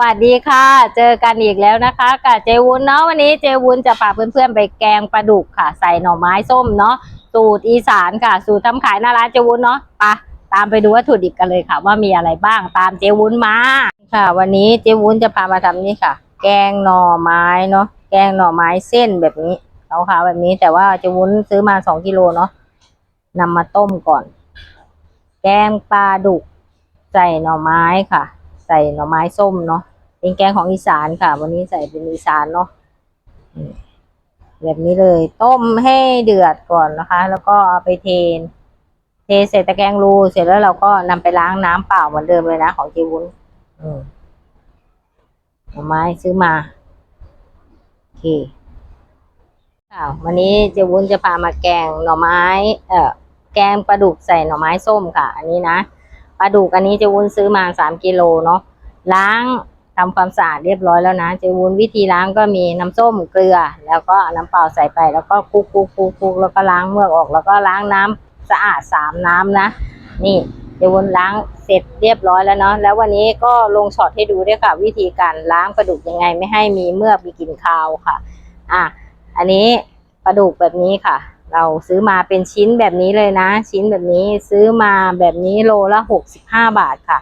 วัสดีค่ะ เจอกันอีกแล้วนะคะกับเจวุ้นเนาะวันนี้เจวุ้นจะพาเพื่อนๆไปแกงปลาดุกค่ะ ใส่หน่อไม้ส้มเนาะสูตรอีสานค่ะ สูตรทำขายหน้าร้านเจวุ้นเนาะไปะตามไปดูวัตถุดิบกันเลยค่ะ ว่ามีอะไรบ้างตามเจวุ้นมาค่ะ วันนี้เจวุ้นจะพามาทำนี่ค่ะ แกงหน่อไม้เนาะแกงหน่อไม้เส้นแบบนี้เขาวๆแบบนี้ แต่ว่าเจวุ้นซื้อมาสองกิโลเนาะนำมาต้มก่อน แกงปลาดุกใส่หน่อไม้ค่ะ ใส่หน่อไม้ส้มเนาะเป็นแกงของอีสานค่ะ วันนี้ใส่เป็นอีสานเนาะแบบนี้เลยต้มให้เดือดก่อนนะคะ แล้วก็เอาไปเทน เทใส่ตะแกรงรูเสร็จแล้วเราก็นำไปล้างน้ำเปล่าเหมือนเดิมเลยนะของเจวุ้นหน่อไม้ซื้อมาโอเคค่ะวันนี้เจวุ้นจะพามาแกงหน่อไม้ เอ่อแกงปลาดุกใส่หน่อไม้ส้มค่ะ อันนี้นะ ลาดุกอันนี้เจวุ้นซื้อมาสามกิโลเนาะล้างทำความสะอาดเรียบร้อยแล้วนะเจวุ้นวิธีล้างก็มีน้ำส้มเกลือ แล้วก็น้ำเปล่าใส่ไป แล้วก็คุกคุกคุกคุกแล้วก็ล้างเมือกออก แล้วก็ล้างน้ำสะอาดสามน้ำนะ นี่เจวุ้นล้างเสร็จเรียบร้อยแล้วเนาะแล้ววันนี้ก็ลงช็อตให้ดูด้วยค่ะ วิธีการล้างปลาดุกยังไงไม่ให้มีเมือกมีกลิ่นคาวค่ะ อะอันนี้ปลาดุกแบบนี้ค่ะ เราซื้อมาเป็นชิ้นแบบนี้เลยนะ ชิ้นแบบนี้ซื้อมาแบบนี้โลละหกสิบห้าบาทค่ะ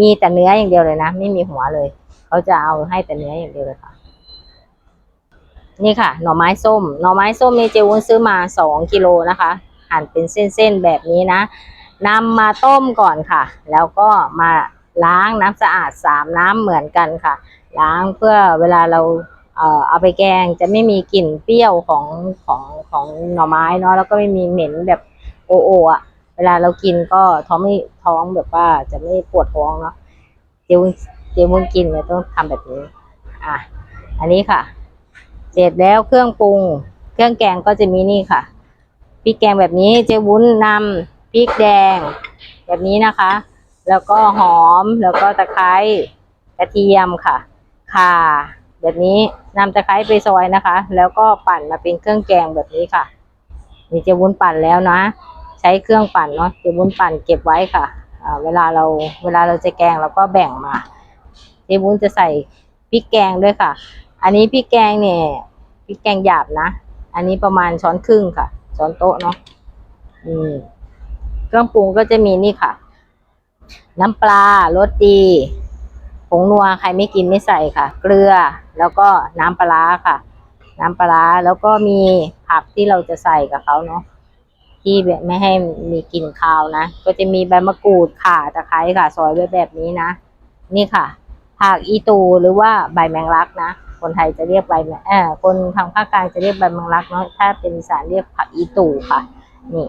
มีแต่เนื้ออย่างเดียวเลยนะ ไม่มีหัวเลย เขาจะเอาให้แต่เนื้ออย่างเดียวเลยค่ะ นี่ค่ะ หน่อไม้ส้ม หน่อไม้ส้มนี่เจวุ้นซื้อมาสองกิโลนะคะ หั่นเป็นเส้นๆแบบนี้นะนำมาต้มก่อนค่ะ แล้วก็มาล้างน้ำสะอาดสามน้ำเหมือนกันค่ะ ล้างเพื่อเวลาเรา เอ่อเอาไปแกงจะไม่มีกลิ่นเปรี้ยวของของของหน่อไม้เนาะแล้วก็ไม่มีเหม็นแบบโอโออะ เวลาเรากินก็ท้องไม่ท้องแบบว่าจะไม่ปวดท้องเนาะเจวุ้นเจวุ้นกินเนี่ยต้องทำแบบนี้ อะ อันนี้ค่ะ เสร็จแล้วเครื่องปรุง เครื่องแกงก็จะมีนี่ค่ะพริกแกงแบบนี้เจวุ้นนำพริกแดง แบบนี้นะคะ แล้วก็หอมแล้วก็ตะไคร้กระเทียมค่ะข่า แบบนี้นำตะไคร้ไปซอยนะคะ แล้วก็ปั่นมาเป็นเครื่องแกงแบบนี้ค่ะนี่เจะวุ้นปั่นแล้วนะ ใช้เครื่องปั่นเนาะเจะวุ้นปั่นเก็บไว้ค่ะเวลาเราเวลาเราจะแกงเราก็แบ่งมาเจะวุ้นจะใส่พริกแกงด้วยค่ะ อันนี้พริกแกงเนี่ยพริกแกงหยาบนะ อันนี้ประมาณช้อนครึ่งค่ะ ช้อนโต๊ะเนาะอืมเครื่องปรุงก็จะมีนี่ค่ะ น้ำปลารสดี ผงนัวใครไม่กินไม่ใส่ค่ะ เกลือแล้วก็น้ำปลาค่ะ น้ำปลาแล้วก็มีผักที่เราจะใส่กับเขาเนาะที่แบบไม่ให้มีกลิ่นคาวนะ ก็จะมีใบมะกรูดข่าตะไคร้ค่ะ ซอยไว้แบบนี้นะ นี่ค่ะผักอีตูหรือว่าใบแมงลักนะคนไทยจะเรียกใบแมงเออคนทางภาคกลางจะเรียกใบแมงลักเนาะถ้าเป็นอีสานเรียกผักอีตูค่ะ นี่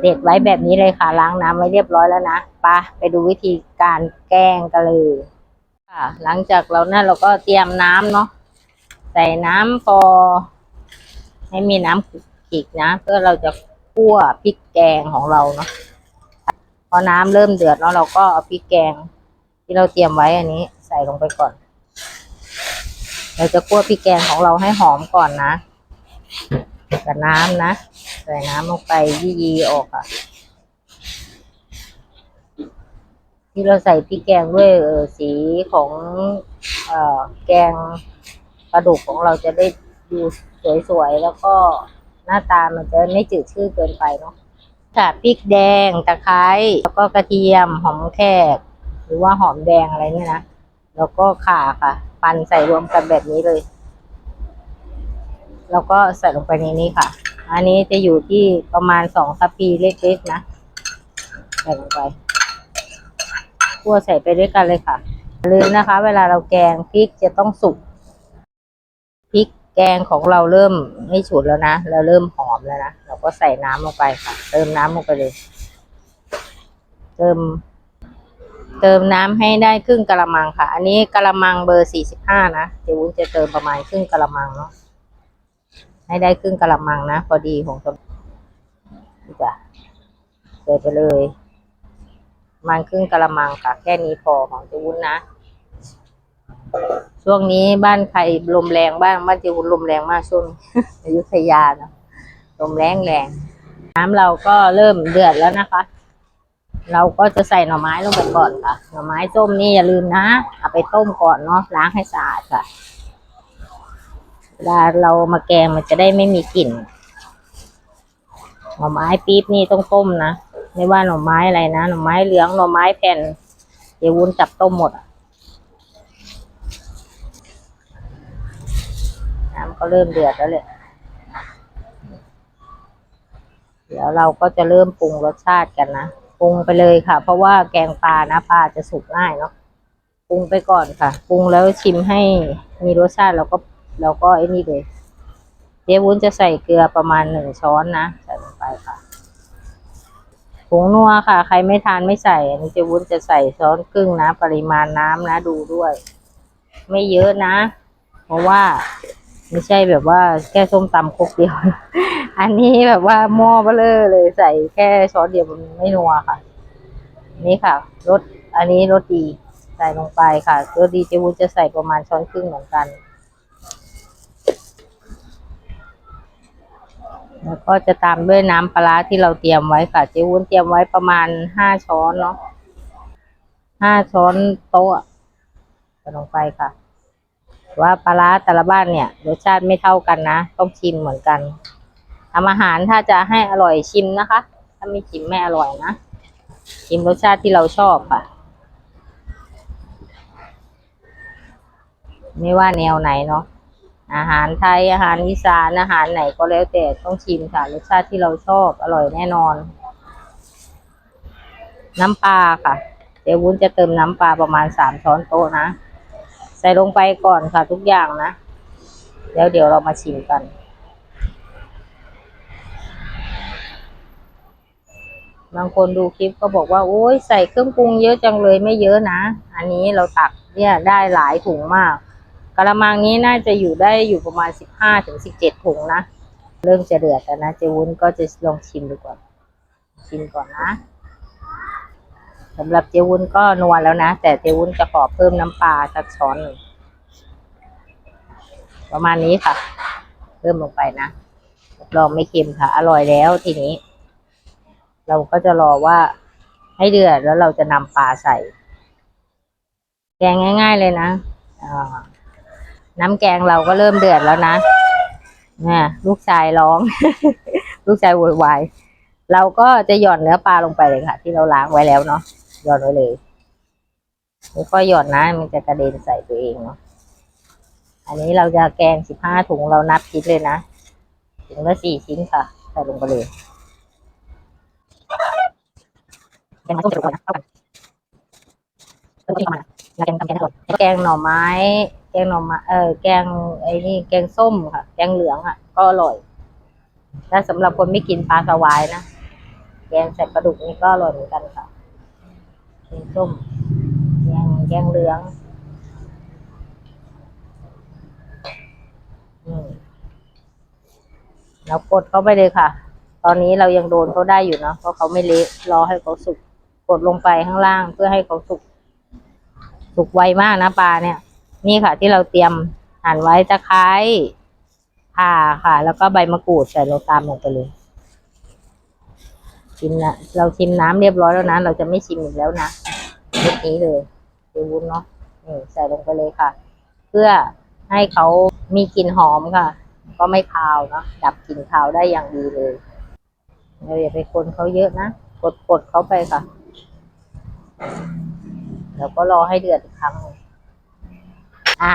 เด็ดไว้แบบนี้เลยค่ะ ล้างน้ำไว้เรียบร้อยแล้วนะปะไปดูวิธีการแกงกันเลยค่ะ หลังจากเรานั่นเราก็เตรียมน้ำเนาะใส่น้ำพอให้มีน้ำขีกนะเพื่อเราจะคั่วพริกแกงของเราเนาะพอน้ำเริ่มเดือดแล้วเราก็เอาพริกแกง ที่เราเตรียมไว้อันนี้ ใส่ลงไปก่อน เราจะคั่วพริกแกงของเราให้หอมก่อนนะ กับน้ำนะ ใส่น้ำลงไปยี่ยีออกค่ะ ที่เราใส่พริกแกงด้วยเออสีของเอ่อแกงปลาดุกของเราจะได้ดูสวยๆ แล้วก็หน้าตามันจะไม่จืดชืดเกินไปเนาะค่ะพริกแดงตะไคร้แล้วก็กระเทียมหอมแขก หรือว่าหอมแดงอะไรเนี่ยนะ แล้วก็ข่าค่ะ ปั่นใส่รวมกันแบบนี้เลย แล้วก็ใส่ลงไปในนี้ค่ะ อันนี้จะอยู่ที่ประมาณสองทัพพีเล็กๆนะใส่ลงไปคั่วใส่ไปด้วยกันเลยค่ะลืมนะคะ เวลาเราแกงพริกจะต้องสุกพริกแกงของเราเริ่มไม่ฉุนแล้วนะเราเริ่มหอมแล้วนะเราก็ใส่น้ำลงไปค่ะ เติมน้ำลงไปเลย เติม เติมน้ำให้ได้ครึ่งกะละมังค่ะ อันนี้กะละมังเบอร์สี่สิบห้านะเดี๋ยววุ้นจะเติมประมาณครึ่งกะละมังเนาะ ให้ได้ครึ่งกะละมังนะ พอดีของจะจะใส่ไปเลยมันครึ่งกะละมังค่ะ แค่นี้พอของเจวุ้นนะ ช่วงนี้บ้านใครลมแรงบ้างบ้านเจวุ้นลมแรงมากช่วงอยุธยาเนอะลมแรงแรง น้ำเราก็เริ่มเดือดแล้วนะคะ เราก็จะใส่หน่อไม้ลงไปก่อนค่ะ หน่อไม้ส้มนี่อย่าลืมนะ เอาไปต้มก่อนเนาะล้างให้สะอาดค่ะ เวลาเรามาแกงมันจะได้ไม่มีกลิ่นหน่อไม้ปี๊บนี่ต้องต้มนะไม่ว่าหน่อไม้อะไรนะหน่อไม้เหลืองหน่อไม้แผ่นเดี๋ยววุ้นจับต้มหมดน้ำก็เริ่มเดือดแล้วเลยเดี๋ยวเราก็จะเริ่มปรุงรสชาติกันนะปรุงไปเลยค่ะ เพราะว่าแกงปลานะปลาจะสุกง่ายเนาะปรุงไปก่อนค่ะปรุงแล้วชิมให้มีรสชาติเราก็ เราก็ไอ้นี่เลยเจ๊วุ้นจะใส่เกลือประมาณหนึ่งช้อนนะใส่ลงไปค่ะผงนัวค่ะ ใครไม่ทานไม่ใส่ อันนี้เจ๊วุ้นจะใส่ช้อนครึ่งนะ ปริมาณน้ำนะ ดูด้วย ไม่เยอะนะ เพราะว่าไม่ใช่แบบว่าแค่ส้มตำครกเดียว อันนี้แบบว่าหม้อเบลอเลยใส่แค่ช้อนเดียวมันไม่นัวค่ะ นี่ค่ะรสอันนี้รสดีใส่ลงไปค่ะรสดีเจวุ้นจะใส่ประมาณช้อนครึ่งเหมือนกัน แล้วก็จะตามด้วยน้ำปลาร้าที่เราเตรียมไว้ค่ะเจ๊วุ้นเตรียมไว้ประมาณห้าช้อนเนาะห้าช้อนโต๊ะใส่ลงไปค่ะ ว่าปลาร้าแต่ละบ้านเนี่ยรสชาติไม่เท่ากันนะ ต้องชิมเหมือนกันทำอาหารถ้าจะให้อร่อยชิมนะคะ ถ้าไม่ชิมไม่อร่อยนะชิมรสชาติที่เราชอบค่ะ ไม่ว่าแนวไหนเนาะ อาหารไทยอาหารอีสานอาหารไหนก็แล้วแต่ต้องชิมค่ะรสชาติที่เราชอบอร่อยแน่นอน น้ำปลาค่ะ เดี๋ยววุ้นจะเติมน้ำปลาประมาณสามช้อนโต๊ะนะ ใส่ลงไปก่อนค่ะทุกอย่างนะแล้วเดี๋ยวเรามาชิมกัน บางคนดูคลิปก็บอกว่าโอ้ยใส่เครื่องปรุงเยอะจังเลยไม่เยอะนะ อันนี้เราตักเนี่ยได้หลายถุงมาก กระมังนี้น่าจะอยู่ได้อยู่ประมาณสิบห้าถึงสิบเจ็ดถุงนะ เริ่มจะเดือดแล้วนะเจวุ้นก็จะลองชิมดูก่อน ชิมก่อนนะสำหรับเจวุ้นก็นัวแล้วนะ แต่เจวุ้นจะขอเพิ่มน้ำปลาสักช้อนหนึ่งประมาณนี้ค่ะ เพิ่มลงไปนะรับรองไม่เค็มค่ะ อร่อยแล้วทีนี้ เราก็จะรอว่าให้เดือดแล้วเราจะนำปลาใส่ แกงง่าย ๆเลยนะอ่า น้ำแกงเราก็เริ่มเดือดแล้วนะนี่ลูกชายร้อง ลูกชายโวยวายเราก็จะหย่อนเนื้อปลาลงไปเลยค่ะ ที่เราล้างไว้แล้วเนาะหย่อนไว้เลยไม่ค่อยหย่อนนะ มันจะกระเด็นใส่ตัวเองเนาะอันนี้เราจะแกงสิบห้าถุงเรานับชิ้นเลยนะถุงละสี่ชิ้นค่ะใส่ลงไปเลยแกงต้มจก่อนนะเข้ากันเริ่มที่ประมาแกงทำแกงแกงหน่อไม้ แกงหน่อไม้เออแกงไอ้นี่แกงส้มค่ะ แกงเหลืองอะ ก็อร่อยถ้าสำหรับคนไม่กินปลาสวายนะแกงใส่ปลาดุกนี่ก็อร่อยเหมือนกันค่ะแกงส้มแกงแกงเหลืองอืมเรากดเข้าไปเลยค่ะ ตอนนี้เรายังโดนเขาได้อยู่เนาะเพราะเขาไม่เละรอให้เขาสุกกดลงไปข้างล่างเพื่อให้เขาสุกสุกไวมากนะปลาเนี่ย นี่ค่ะที่เราเตรียมหั่นไว้ตะไคร้ข่าค่ะ แล้วก็ใบมะกรูดใส่ลงตามลงไปเลยชิมนะเราชิมน้ำเรียบร้อยแล้วนะ เราจะไม่ชิมอีกแล้วนะเม็ดนี้เลยเดี๋ยววุ้นเนาะนี่ใส่ลงไปเลยค่ะ เพื่อให้เขามีกลิ่นหอมค่ะ ก็ไม่คาวเนาะดับกลิ่นคาวได้อย่างดีเลยเราอย่าไปคนเขาเยอะนะกดกดเขาไปค่ะ แล้วก็รอให้เดือดอีกครั้งนึง อ่า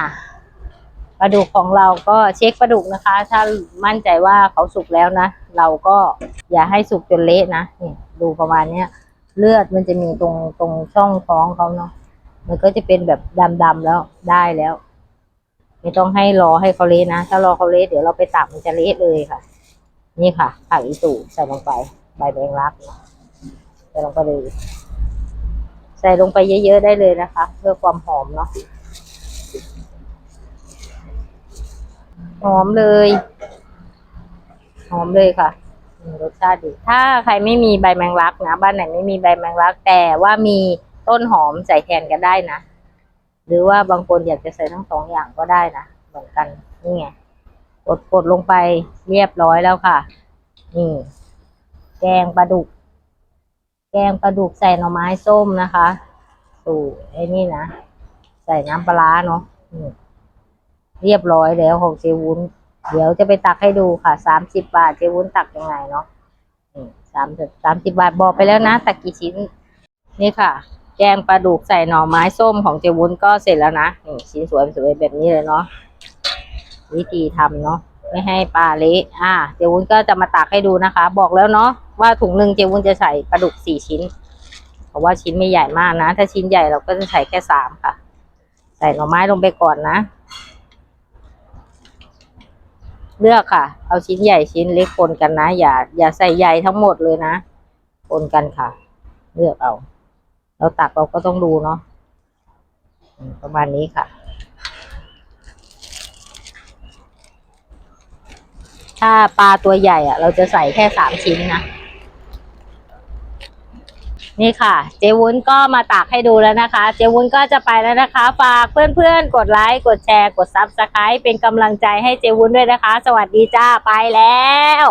ปลาดุกของเราก็เช็คปลาดุกนะคะ ถ้ามั่นใจว่าเขาสุกแล้วนะ เราก็อย่าให้สุกจนเละนะนี่ดูประมาณเนี้ย เลือดมันจะมีตรงตรงช่องท้องเขาเนาะมันก็จะเป็นแบบดำๆแล้วได้แล้ว ไม่ต้องให้รอให้เขาเละนะ ถ้ารอเขาเละเดี๋ยวเราไปตักมันจะเละเลยค่ะ นี่ค่ะผักอีตู่ใส่ลงไป ใบแมงลักใส่ลงไปเลย ใส่ลงไปเยอะๆได้เลยนะคะ เพื่อความหอมเนาะ หอมเลย หอมเลยค่ะรสชาติดี ถ้าใครไม่มีใบแมงลักนะ บ้านไหนไม่มีใบแมงลัก แต่ว่ามีต้นหอมใส่แทนกันได้นะ หรือว่าบางคนอยากจะใส่ทั้งสองอย่างก็ได้นะ เหมือนกันนี่ไงกดกดลงไปเรียบร้อยแล้วค่ะ นี่ แกงปลาดุก แกงปลาดุกใส่หน่อไม้ส้มนะคะ สูไอ้นี่นะ ใส่น้ำปลาเนาะ เรียบร้อยแล้วของเจวุ้น เดี๋ยวจะไปตักให้ดูค่ะสามสิบบาทเจวุ้นตักยังไงเนาะสามสิบสามสิบบาทบอกไปแล้วนะ ตักกี่ชิ้น นี่ค่ะ แกงปลาดุกใส่หน่อไม้ส้มของเจวุ้นก็เสร็จแล้วนะนี่ชิ้นสวยสวยแบบนี้เลยเนาะวิธีทำเนาะไม่ให้ปลาเละอ่า เจวุ้นก็จะมาตักให้ดูนะคะ บอกแล้วเนาะว่าถุงหนึ่งเจวุ้นจะใส่ปลาดุกสี่ชิ้นเพราะว่าชิ้นไม่ใหญ่มากนะ ถ้าชิ้นใหญ่เราก็จะใส่แค่สามค่ะ ใส่หน่อไม้ลงไปก่อนนะ เลือกค่ะ เอาชิ้นใหญ่ชิ้นเล็กปนกันนะ อย่า อย่าใส่ใหญ่ทั้งหมดเลยนะปนกันค่ะ เลือกเอา เราตักเราก็ต้องดูเนาะประมาณนี้ค่ะ ถ้าปลาตัวใหญ่อะเราจะใส่แค่สามชิ้นนะ นี่ค่ะ เจวุ้นก็มาตากให้ดูแล้วนะคะ เจวุ้นก็จะไปแล้วนะคะ ฝากเพื่อนๆ กดไลค์ กดแชร์ กดซับสไครป์เป็นกำลังใจให้เจวุ้นด้วยนะคะ สวัสดีจ้าไปแล้ว